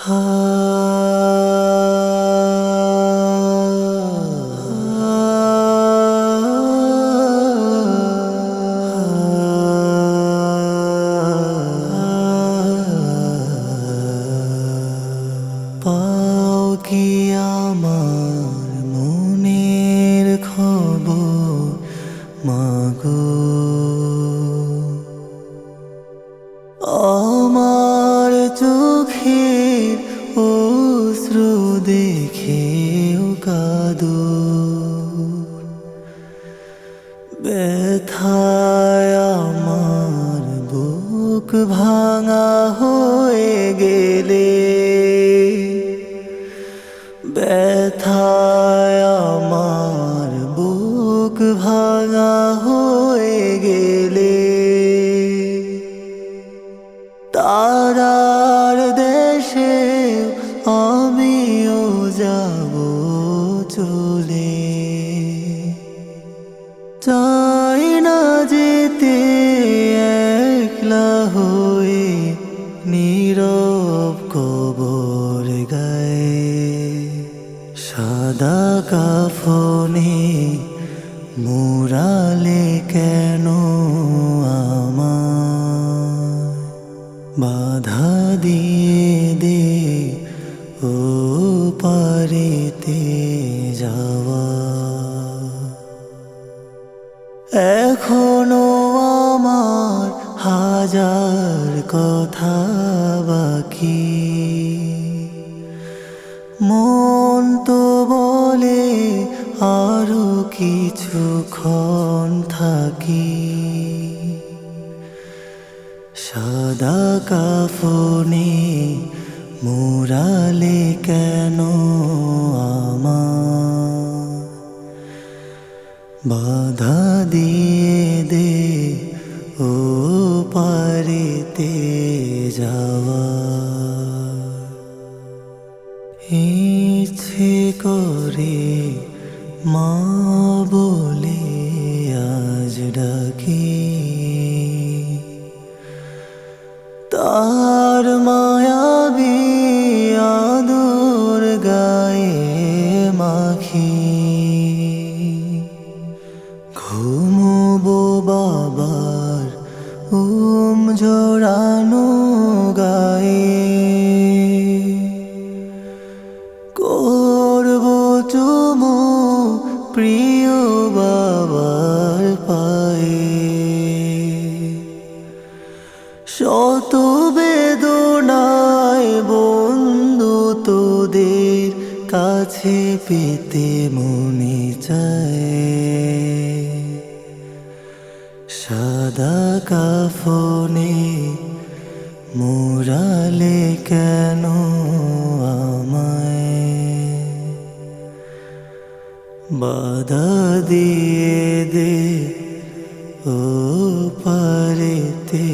পাও কি আমার মনের খবর মাগো। আমার দেখে কাদো ব্যথায় আমার বুক ভাঙা হয়ে গেলে। ব্যথায় আমার বুক ভাঙা হয়ে গেলে। তারার চাই না যেতে একলা হয়ে নীরব কবর গায়ে। সাদা কাফনে মুরালে কেন বাধা দিয়ে দে ও পারেতে যাওয়া। এখনও আমার হাজার কথা বাকি। মন তো বলে আরও কিছুক্ষণ থাকি। সাদা কাফনে মোরালে কেন বাধা দিয়ে দে, ও পারিতে যাওয়া ইচ্ছে করে মা বলে আজ ডাকি। তার মায়াবী আদর গায়ে বাবার উম জোড়ানো গায়ে। করব চুমু প্রিয় বাবার পায়ে। শত বেদনায় বন্ধু তোদের কাছে পেতে মনে চায়। সাদা কাফনে মোরালে কেন আমায়? বাধা দিয়ে দে ও পারেতে